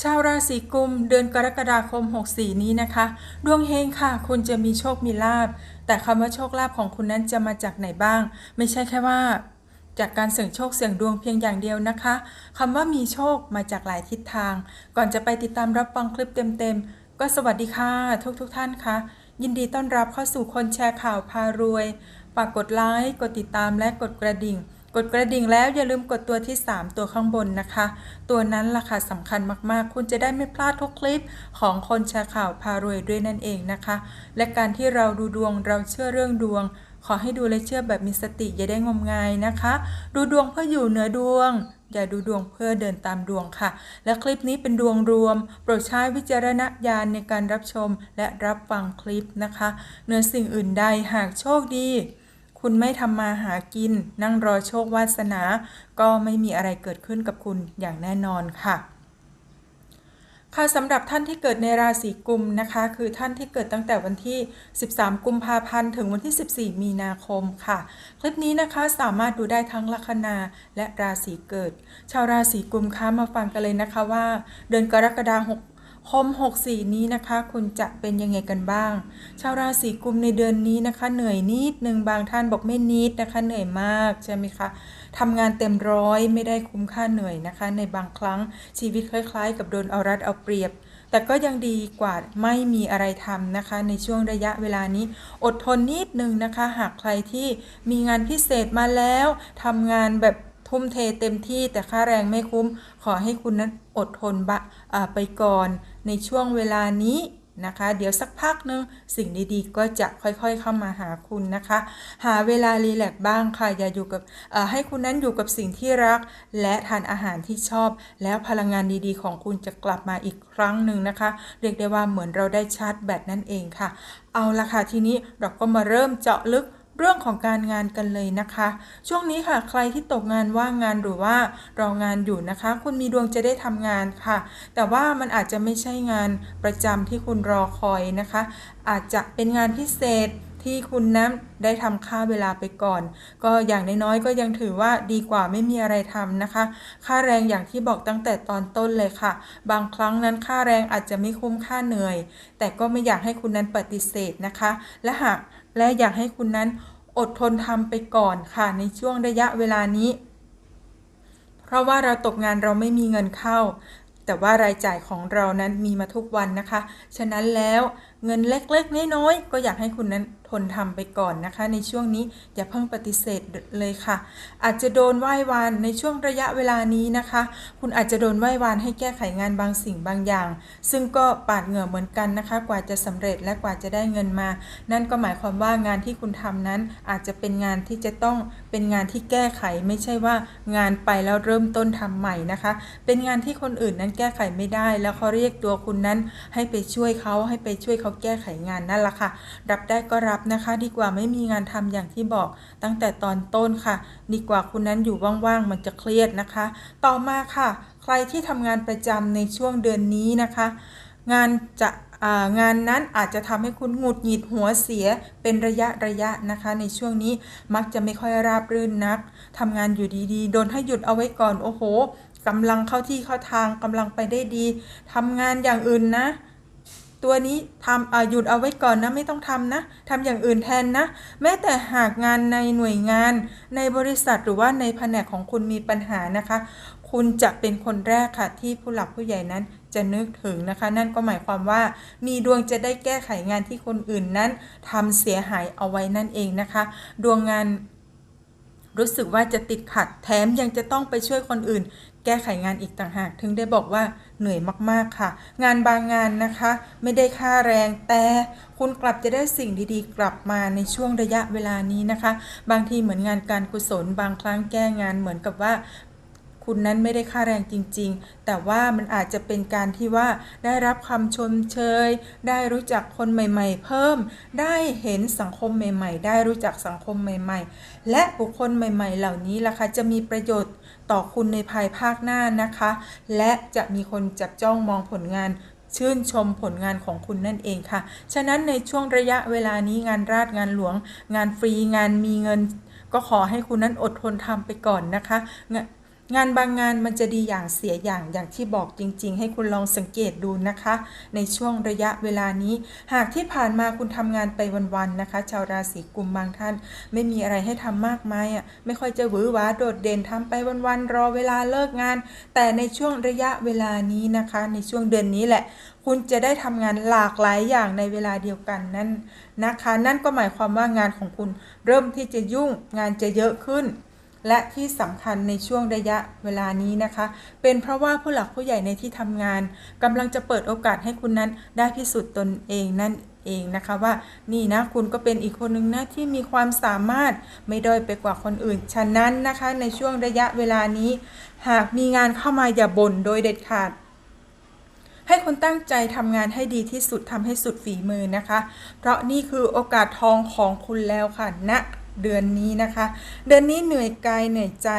ชาวราศีกุมเดือนกรกฎาคม 64 นี้นะคะ ดวงเฮงค่ะ คุณจะมีโชคมีลาบ แต่คำว่าโชคลาภของคุณนั้นจะมาจากไหนบ้าง ไม่ใช่แค่ว่า จากการเสี่ยงโชคเสี่ยงดวงเพียงอย่างเดียวนะคะคำว่ามีโชคมาจากหลายทิศทาง ก่อนจะไปติดตามรับฟังคลิปเต็มๆ ก็สวัสดีค่ะ ทุกๆทท่านค่ะ ยินดีต้อนรับเข้าสู่คนแชร์ข่าวพารวยฝากกดไลค์กดติดตามและกดกระดิ่ง กดกระดิ่งแล้วอย่าลืมกดตัวที่ 3 ตัวข้างบนนะคะ ตัวนั้นราคาสำคัญมากๆ คุณจะได้ไม่พลาดทุกคลิปของคนแชร์ข่าวพารวยด้วยนั่นเองนะคะ และการที่เราดูดวงเราเชื่อเรื่องดวง ขอให้ดูและเชื่อแบบมีสติอย่าได้งมงายนะคะ ดูดวงเพื่ออยู่เหนือดวงอย่าดูดวงเพื่อเดินตามดวงค่ะ และคลิปนี้เป็นดวงรวม โปรดใช้วิจารณญาณในการรับชมและรับฟังคลิปนะคะเหนือสิ่งอื่นใดหากโชคดี คุณไม่ทำมาหากิน นั่งรอโชควาสนา ก็ไม่มีอะไรเกิดขึ้นกับคุณอย่างแน่นอนค่ะค่ะสำหรับท่านที่เกิดในราศีกุมนะคะ คือท่านที่เกิดตั้งแต่วันที่ 13 กุมภาพันธ์ ถึงวันที่ 14 มีนาคมค่ะ คลิปนี้นะคะสามารถดูได้ทั้งลัคนาและราศีเกิด ชาวราศีกุมคะมาฟังกันเลยนะคะว่า เดือนกรกฎาคม คม 64 นี้นะคะ คุณจะเป็นยังไงกันบ้าง ชาวราศีกุมในเดือนนี้นะคะ เหนื่อยนิดหนึ่งบางท่านบอกไม่นิดนะคะ เหนื่อยมากใช่ไหมคะทำงานเต็มร้อยไม่ได้คุ้มค่าเหนื่อยนะคะ ในบางครั้งชีวิตคล้าย ๆ กับโดนเอารัดเอาเปรียบ แต่ก็ยังดีกว่าไม่มีอะไรทำนะคะ ในช่วงระยะเวลานี้ อดทนนิดนึงนะคะ หากใครที่มีงานพิเศษมาแล้วทำงานแบบทุ่มเทเต็มที่แต่ค่าแรงไม่คุ้ม ขอให้คุณนั้นอดทนบะไปก่อน ในช่วงเวลานี้นะคะ เดี๋ยวสักพักนึงสิ่งดีๆ ก็จะค่อยๆเข้ามาหาคุณนะคะ หาเวลารีแลกบ้างค่ะ อย่าอยู่กับให้คุณนั้นอยู่กับสิ่งที่รัก และทานอาหารที่ชอบ แล้วพลังงานดีๆ ของคุณจะกลับมาอีกครั้งหนึ่งนะคะ เรียกได้ว่าเหมือนเราได้ชาร์จแบตนั่นเองค่ะ เอาละค่ะทีนี้เราก็มาเริ่มเจาะลึก เรื่องของการงานกันเลยนะคะ ช่วงนี้ค่ะใครที่ตกงานว่างงานหรือว่ารองานอยู่นะคะ คุณมีดวงจะได้ทำงานค่ะ แต่ว่ามันอาจจะไม่ใช่งานประจำที่คุณรอคอยนะคะ อาจจะเป็นงานพิเศษที่คุณนั้นได้ทำค่าเวลาไปก่อน ก็อย่างน้อยๆก็ยังถือว่าดีกว่าไม่มีอะไรทำนะคะ ค่าแรงอย่างที่บอกตั้งแต่ตอนต้นเลยค่ะ บางครั้งนั้นค่าแรงอาจจะไม่คุ้มค่าเหนื่อย แต่ก็ไม่อยากให้คุณนั้นปฏิเสธนะคะ และหากและอยากให้คุณนั้น อดทนทำไปก่อนค่ะในช่วงระยะเวลานี้ เพราะว่าเราตกงานเราไม่มีเงินเข้า แต่ว่ารายจ่ายของเรานั้นมีมาทุกวันนะคะ ฉะนั้นแล้ว เงินเล็กๆน้อยๆก็อยากให้คุณนั้นทนทำไปก่อนนะคะ ในช่วงนี้อย่าเพิ่งปฏิเสธเลยค่ะ อาจจะโดนไหว้วานในช่วงระยะเวลานี้นะคะ คุณอาจจะโดนไหว้วานให้แก้ไขงานบางสิ่งบางอย่าง ซึ่งก็ปาดเหงื่อเหมือนกันนะคะ กว่าจะสำเร็จและกว่าจะได้เงินมา นั่นก็หมายความว่างานที่คุณทำนั้นอาจจะเป็นงานที่จะต้องเป็นงานที่แก้ไขไม่ใช่ว่างานไปแล้วเริ่มต้นทำใหม่นะคะ เป็นงานที่คนอื่นนั้นแก้ไขไม่ได้ แล้วเขาเรียกตัวคุณนั้นให้ไปช่วยเขาให้ไปช่วยเขาแก้ไขงานนั่นแหละค่ะ รับได้ก็รับนะคะ ดีกว่าไม่มีงานทำอย่างที่บอกตั้งแต่ตอนต้นค่ะ ดีกว่าคุณนั้นอยู่ว่างๆมันจะเครียดนะคะ ต่อมาค่ะ ใครที่ทำงานประจำในช่วงเดือนนี้นะคะ งานจะงานนั้นอาจจะทำให้คุณหงุดหงิดหัวเสียเป็นระยะระยะนะคะ ในช่วงนี้มักจะไม่ค่อยราบรื่นนักทำงานอยู่ดีๆ โดนให้หยุดเอาไว้ก่อนโอ้โหกำลังเข้าที่เข้าทางกำลังไปได้ดีทำงานอย่างอื่นนะ ตัวนี้ทำหยุดเอาไว้ก่อนนะไม่ต้องทำนะทำอย่างอื่นแทนนะ แม้แต่หากงานในหน่วยงานในบริษัทหรือว่าในแผนกของคุณมีปัญหานะคะ คุณจะเป็นคนแรกค่ะที่ผู้หลักผู้ใหญ่นั้นจะนึกถึงนะคะ นั่นก็หมายความว่า มีดวงจะได้แก้ไขงานที่คนอื่นนั้นทำเสียหายเอาไว้นั่นเองนะคะ ดวงงาน รู้สึกว่าจะติดขัดแถมยังจะต้องไปช่วยคนอื่น แก้ไขงานอีกต่างหาก ถึงได้บอกว่าเหนื่อยมากๆค่ะ งานบางงานนะคะ ไม่ได้ค่าแรงแต่คุณกลับจะได้สิ่งดีๆ กลับมาในช่วงระยะเวลานี้นะคะ บางทีเหมือนงานการกุศลบางครั้งแก้งานเหมือนกับว่า คุณนั้นไม่ได้ค่าแรงจริง ๆ แต่ว่ามันอาจจะเป็นการที่ว่าได้รับคำชมเชย ได้รู้จักคนใหม่ ๆ เพิ่ม ได้เห็นสังคมใหม่ ๆ ได้รู้จักสังคมใหม่ ๆ และบุคคลใหม่ ๆ เหล่านี้ล่ะคะจะมีประโยชน์ต่อคุณในภายภาคหน้านะคะ และจะมีคนจับจ้องมองผลงานชื่นชมผลงานของคุณนั่นเองค่ะ ฉะนั้นในช่วงระยะเวลานี้งานราชงานหลวง งานฟรีงานมีเงิน ก็ขอให้คุณนั้นอดทนทำไปก่อนนะคะ งานบางงานมันจะดีอย่างเสียอย่างอย่างที่บอกจริง ๆ ให้คุณลองสังเกตดูนะคะ ในช่วงระยะเวลานี้ หากที่ผ่านมาคุณทำงานไปวันๆนะคะ ชาวราศีกุมบางท่าน ไม่มีอะไรให้ทำมากมายอะไม่ค่อยจะหวือหวาโดดเด่นทำไปวันๆรอเวลาเลิกงาน แต่ในช่วงระยะเวลานี้นะคะ ในช่วงเดือนนี้แหละคุณจะได้ทำงานหลากหลายอย่างในเวลาเดียวกันนั่นนะคะ นั่นก็หมายความว่างานของคุณเริ่มที่จะยุ่งงานจะเยอะขึ้น และที่สำคัญในช่วงระยะเวลานี้นะคะ เป็นเพราะว่าผู้หลักผู้ใหญ่ในที่ทำงานกำลังจะเปิดโอกาสให้คุณนั้นได้พิสูจน์ตนเองนั่นเองนะคะว่านี่นะคุณก็เป็นอีกคนหนึ่งนะที่มีความสามารถไม่ด้อยไปกว่าคนอื่น ฉะนั้นนะคะในช่วงระยะเวลานี้ หากมีงานเข้ามาอย่าบ่นโดยเด็ดขาดให้คุณตั้งใจทำงานให้ดีที่สุดทำให้สุดฝีมือนะคะ เพราะนี่คือโอกาสทองของคุณแล้วค่ะณ เดือนนี้นะคะ เดือนนี้เหนื่อยกายเหนื่อยใจ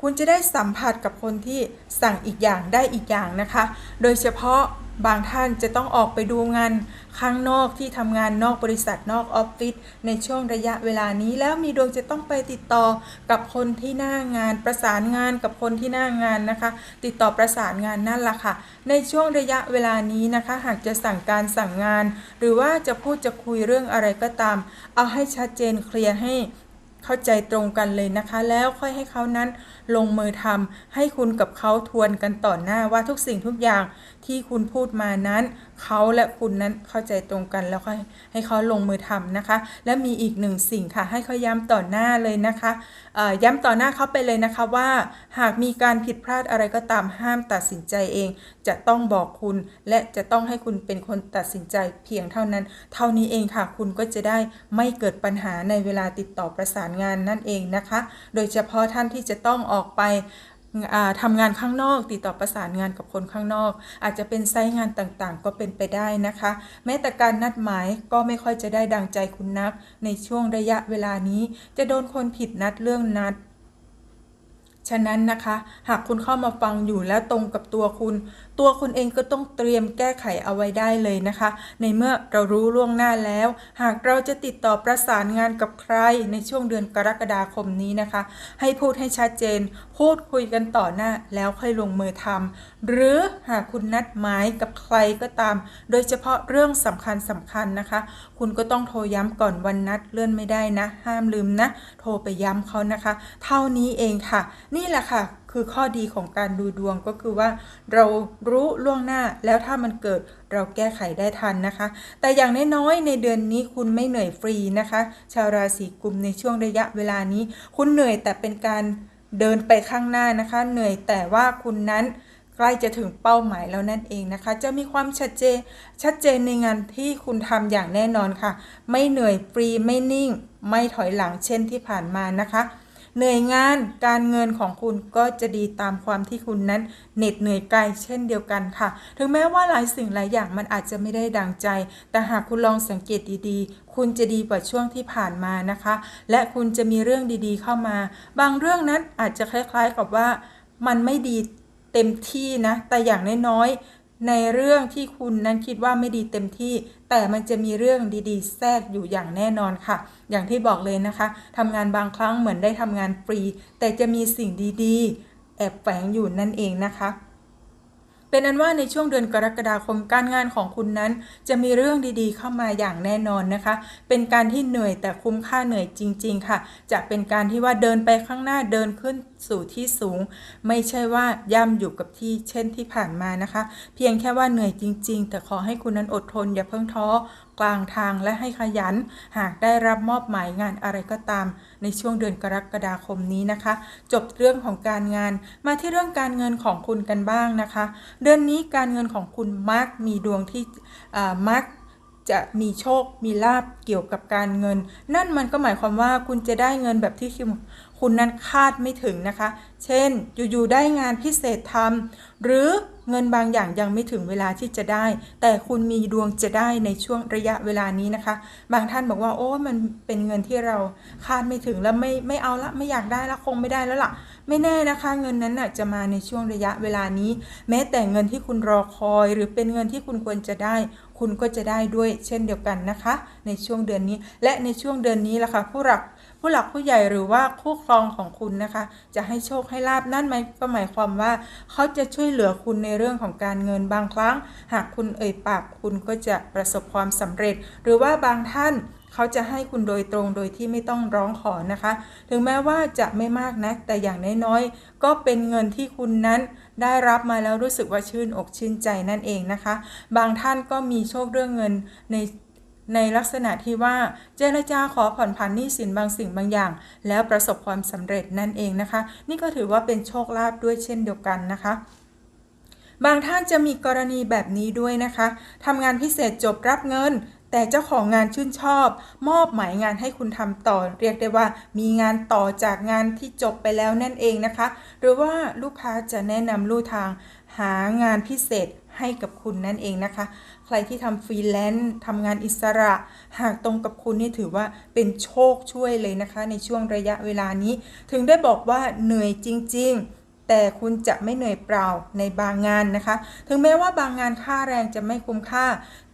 คุณจะได้สัมผัสกับคนที่สั่งอีกอย่างได้อีกอย่างนะคะ โดยเฉพาะ บางท่านจะต้องออกไปดูงานข้างนอกที่ทำงานนอกบริษัทนอกออฟฟิศในช่วงระยะเวลานี้ แล้วมีดวงจะต้องไปติดต่อกับคนที่หน้างานประสานงานกับคนที่หน้างานนะคะ ติดต่อประสานงานนั่นแหละค่ะ ในช่วงระยะเวลานี้นะคะ หากจะสั่งการสั่งงาน หรือว่าจะพูดจะคุยเรื่องอะไรก็ตาม เอาให้ชัดเจนเคลียร์ให้ เข้าใจตรงกันเลยนะคะ แล้วค่อยให้เขานั้นลงมือทำให้คุณกับเขาทวนกันต่อหน้าว่าทุกสิ่งทุกอย่างที่คุณพูดมานั้น เขาและคุณนั้นเข้าใจตรงกันแล้วค่อยให้เขาลงมือทำนะคะ และมีอีกหนึ่งสิ่งค่ะ ให้เขาย้ำต่อหน้าเลยนะคะย้ำต่อหน้าเขาไปเลยนะคะว่า หากมีการผิดพลาดอะไรก็ตามห้ามตัดสินใจเอง จะต้องบอกคุณและจะต้องให้คุณเป็นคนตัดสินใจเพียงเท่านั้น เท่านี้เองค่ะ คุณก็จะได้ไม่เกิดปัญหาในเวลาติดต่อประสานงานนั่นเองนะคะ โดยเฉพาะท่านที่จะต้องออกไปอ่าทำงานข้างนอกติดต่อประสานงานกับคนข้างนอก อาจจะเป็นไซต์งานต่างๆ ก็เป็นไปได้นะคะ แม้แต่การนัดหมายก็ไม่ค่อยจะได้ดังใจคุณนัก ในช่วงระยะเวลานี้ จะโดนคนผิดนัดเรื่องนัด ฉะนั้นนะคะ หากคุณเข้ามาฟังอยู่แล้วตรงกับตัวคุณ ตัวคุณเองก็ต้องเตรียมแก้ไขเอาไว้ได้เลยนะคะ ในเมื่อเรารู้ล่วงหน้าแล้ว หากเราจะติดต่อประสานงานกับใครในช่วงเดือนกรกฎาคมนี้นะคะ ให้พูดให้ชัดเจน พูดคุยกันต่อหน้าแล้วค่อยลงมือทำ หรือหากคุณนัดหมายกับใครก็ตาม โดยเฉพาะเรื่องสำคัญสำคัญนะคะ คุณก็ต้องโทรย้ำก่อนวันนัดเลื่อนไม่ได้นะ ห้ามลืมนะ โทรไปย้ำเขานะคะ เท่านี้เองค่ะ นี่แหละค่ะคือข้อดีของการดูดวงก็คือว่า เรารู้ล่วงหน้าแล้วถ้ามันเกิดเราแก้ไขได้ทันนะคะ แต่อย่างน้อยๆในเดือนนี้คุณไม่เหนื่อยฟรีนะคะ ชาวราศีกุมในช่วงระยะเวลานี้ คุณเหนื่อยแต่เป็นการเดินไปข้างหน้านะคะ เหนื่อยแต่ว่าคุณนั้น ใกล้จะถึงเป้าหมายแล้วนั่นเองนะคะ จะมีความชัดเจนชัดเจนในงานที่คุณทำอย่างแน่นอนค่ะ ไม่เหนื่อยฟรีไม่นิ่ง ไม่ถอยหลังเช่นที่ผ่านมานะคะ เหนื่อยงานการเงินของคุณก็จะดีตามความที่คุณนั้นเหน็ดเหนื่อยกายเช่นเดียวกันค่ะ ถึงแม้ว่าหลายสิ่งหลายอย่างมันอาจจะไม่ได้ดังใจ แต่หากคุณลองสังเกตดีๆ คุณจะดีกว่าช่วงที่ผ่านมานะคะ และคุณจะมีเรื่องดีๆ เข้ามา บางเรื่องนั้นอาจจะคล้ายๆกับว่ามันไม่ดี เต็มที่นะ แต่อย่างน้อยๆในเรื่องที่คุณนั้นคิดว่าไม่ดีเต็มที่ แต่มันจะมีเรื่องดีๆ แทรกอยู่อย่างแน่นอนค่ะ อย่างที่บอกเลยนะคะทำงานบางครั้งเหมือนได้ทำงานฟรี แต่จะมีสิ่งดีๆ แอบแฝงอยู่นั่นเองนะคะ เป็นอันว่าในช่วงเดือนกรกฎาคมการงานของคุณนั้น จะมีเรื่องดีๆ เข้ามาอย่างแน่นอนนะคะ เป็นการที่เหนื่อยแต่คุ้มค่าเหนื่อยจริง ๆ ค่ะ จะเป็นการที่ว่าเดินไปข้างหน้าเดินขึ้นสู่ที่สูง ไม่ใช่ว่าย่ำอยู่กับที่เช่นที่ผ่านมานะคะ เพียงแค่ว่าเหนื่อยจริง ๆ แต่ขอให้คุณนั้นอดทนอย่าเพิ่งท้อ กลางทางและให้ขยัน หากได้รับมอบหมายงานอะไรก็ตาม ในช่วงเดือนกรกฎาคมนี้นะคะ จบเรื่องของการงานมาที่เรื่องการเงินของคุณกันบ้างนะคะ เดือนนี้การเงินของคุณมักมีดวงที่มักจะมีโชค มีลาบเกี่ยวกับการเงิน นั่นมันก็หมายความว่าคุณจะได้เงินแบบที่ คุณนั้นคาดไม่ถึงนะคะ เช่น อยู่ๆได้งานพิเศษทำหรือเงินบางอย่างยังไม่ถึงเวลาที่จะได้ แต่คุณมีดวงจะได้ในช่วงระยะเวลานี้นะคะ บางท่านบอกว่าโอ้มันเป็นเงินที่เราคาดไม่ถึงแล้วไม่ไม่เอาละไม่อยากได้ละคงไม่ได้แล้วล่ะ ไม่แน่นะคะ เงินนั้นน่ะจะมาในช่วงระยะเวลานี้ แม้แต่เงินที่คุณรอคอย หรือเป็นเงินที่คุณควรจะได้ คุณก็จะได้ด้วยเช่นเดียวกันนะคะ ในช่วงเดือนนี้ และในช่วงเดือนนี้ล่ะค่ะผู้หลัก ผู้หลักผู้ใหญ่หรือว่าคู่ครองของคุณนะคะ จะให้โชคให้ลาบนั่นหมายก็หมายความว่า เขาจะช่วยเหลือคุณในเรื่องของการเงินบางครั้ง หากคุณเอ่ยปากคุณก็จะประสบความสำเร็จ หรือว่าบางท่านเขาจะให้คุณโดยตรงโดยที่ไม่ต้องร้องขอนะคะ ถึงแม้ว่าจะไม่มากนะ แต่อย่างน้อยๆ ก็เป็นเงินที่คุณนั้นได้รับมาแล้วรู้สึกว่าชื่นอกชื่นใจนั่นเองนะคะ บางท่านก็มีโชคเรื่องเงินใน ในลักษณะที่ว่าเจรจาขอผ่อนผันหนี้สินบางสิ่งบางอย่าง แล้วประสบความสำเร็จนั่นเองนะคะ นี่ก็ถือว่าเป็นโชคลาภด้วยเช่นเดียวกันนะคะบางท่านจะมีกรณีแบบนี้ด้วยนะคะ ทำงานพิเศษจบรับเงิน แต่เจ้าของงานชื่นชอบ มอบหมายงานให้คุณทำต่อ เรียกได้ว่ามีงานต่อจากงานที่จบไปแล้วนั่นเองนะคะ หรือว่าลูกค้าจะแนะนำลู่ทางหางานพิเศษ ให้กับคุณนั่นเองนะคะ ใครที่ทำฟรีแลนซ์ทำงานอิสระ หากตรงกับคุณนี่ถือว่าเป็นโชคช่วยเลยนะคะ ในช่วงระยะเวลานี้ ถึงได้บอกว่าเหนื่อยจริง ๆแต่คุณจะไม่เหนื่อยเปล่าในบางงานนะคะ ถึงแม้ว่าบางงานค่าแรงจะไม่คุ้มค่า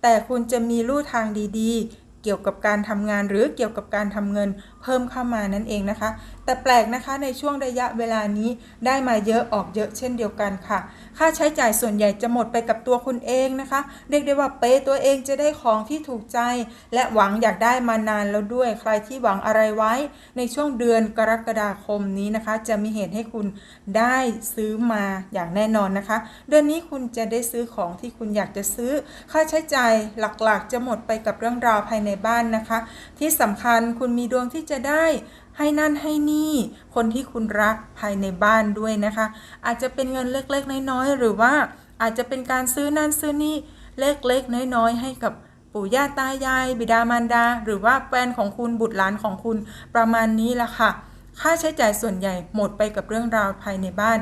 แต่คุณจะมีลู่ทางดีๆ เกี่ยวกับการทำงานหรือเกี่ยวกับการทำเงิน เพิ่มเข้ามานั่นเองนะคะ แต่แปลกนะคะในช่วงระยะเวลานี้ได้มาเยอะออกเยอะเช่นเดียวกันค่ะ ค่าใช้จ่ายส่วนใหญ่จะหมดไปกับตัวคุณเองนะคะ เรียกได้ว่าเปตัวเองจะได้ของที่ถูกใจ และหวังอยากได้มานานแล้วด้วย ใครที่หวังอะไรไว้ ในช่วงเดือนกรกฎาคมนี้นะคะ จะมีเหตุให้คุณได้ซื้อมาอย่างแน่นอนนะคะ เดือนนี้คุณจะได้ซื้อของที่คุณอยากจะซื้อ ค่าใช้จ่ายหลักๆ จะหมดไปกับเรื่องราวภายในบ้านนะคะ ที่สำคัญคุณมีดวงที่จะได้ให้นั่นให้นี่ คนที่คุณรักภายในบ้านด้วยนะคะ อาจจะเป็นเงินเล็กๆน้อยๆหรือว่าอาจจะเป็นการซื้อนั่นซื้อนี่เล็กๆน้อยๆให้กับปู่ย่าตายาย บิดามารดา หรือว่าแฟนของคุณบุตรหลานของคุณประมาณนี้ละค่ะ ค่าใช้จ่ายส่วนใหญ่หมดไปกับเรื่องราวภายในบ้าน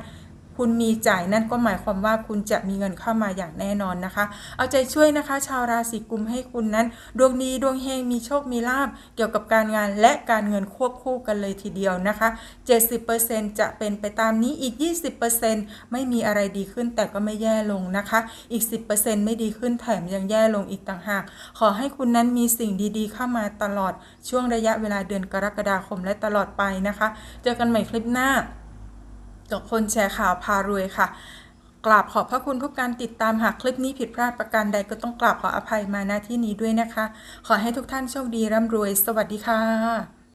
คุณมีจ่ายนั่นก็หมายความว่าคุณจะมีเงินเข้ามาอย่างแน่นอนนะคะ เอาใจช่วยนะคะ ชาวราศีกุมให้คุณนั้น ดวงดีดวงเฮงมีโชคมีลาบเกี่ยวกับการงานและการเงินควบคู่กันเลยทีเดียวนะคะ 70%จะเป็นไปตามนี้อีก 20%ไม่มีอะไรดีขึ้นแต่ก็ไม่แย่ลงนะคะ อีก 10%ไม่ดีขึ้นแถมยังแย่ลงอีกต่างหาก ขอให้คุณนั้นมีสิ่งดีๆ เข้ามาตลอดช่วงระยะเวลาเดือนกรกฎาคมและตลอดไปนะคะ เจอกันใหม่คลิปหน้า กับคนแชร์ข่าวพารวยค่ะ กราบขอบพระคุณทุกการติดตามหากคลิปนี้ผิดพลาดประการใดก็ต้องกราบขออภัยมาณที่นี้ด้วยนะคะ ขอให้ทุกท่านโชคดีร่ำรวย สวัสดีค่ะ